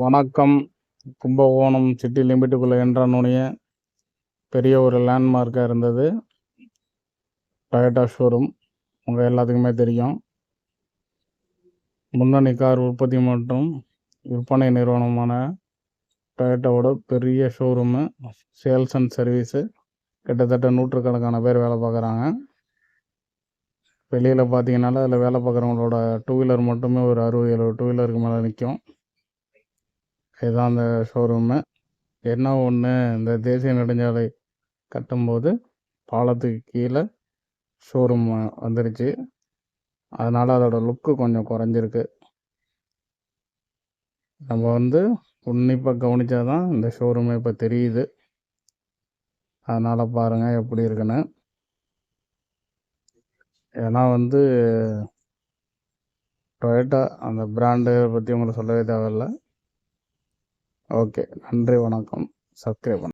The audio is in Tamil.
வணக்கம். கும்பகோணம் சிட்டி லிமிட்டுக்குள்ளே என்றனுடைய பெரிய ஒரு லேண்ட்மார்க்காக இருந்தது. டொயோட்டா ஷோரூம் உங்கள் எல்லாத்துக்குமே தெரியும். முன்னணி கார் உற்பத்தி மற்றும் விற்பனை நிறுவனமான டொயோட்டாவோட பெரிய ஷோரூமு சேல்ஸ் அண்ட் சர்வீஸு கிட்டத்தட்ட நூற்றுக்கணக்கான பேர் வேலை பார்க்குறாங்க. வெளியில் பார்த்தீங்கன்னால அதில் வேலை பார்க்குறவங்களோட டூ வீலர் மட்டுமே ஒரு அறுபது எழுபது டூ வீலருக்கு மேலே நிற்கும் இதுதான் அந்த ஷோரூமு என்ன ஒன்று இந்த தேசிய நெடுஞ்சாலை கட்டும்போது பாலத்துக்கு கீழே ஷோரூம் வந்துருச்சு. அதனால் அதோட லுக்கு கொஞ்சம் குறைஞ்சிருக்கு. நம்ம வந்து உன்னிப்பாக கவனித்தா தான் இந்த ஷோரூமே இப்போ தெரியுது. அதனால் பாருங்கள் எப்படி இருக்குன்னு. ஏன்னா வந்து டொயோட்டா அந்த பிராண்டை பற்றி உங்களுக்கு சொல்லவே தேவையில்ல. ஓகே நன்றி வணக்கம். சப்ஸ்கிரைப் பண்ணுங்கள்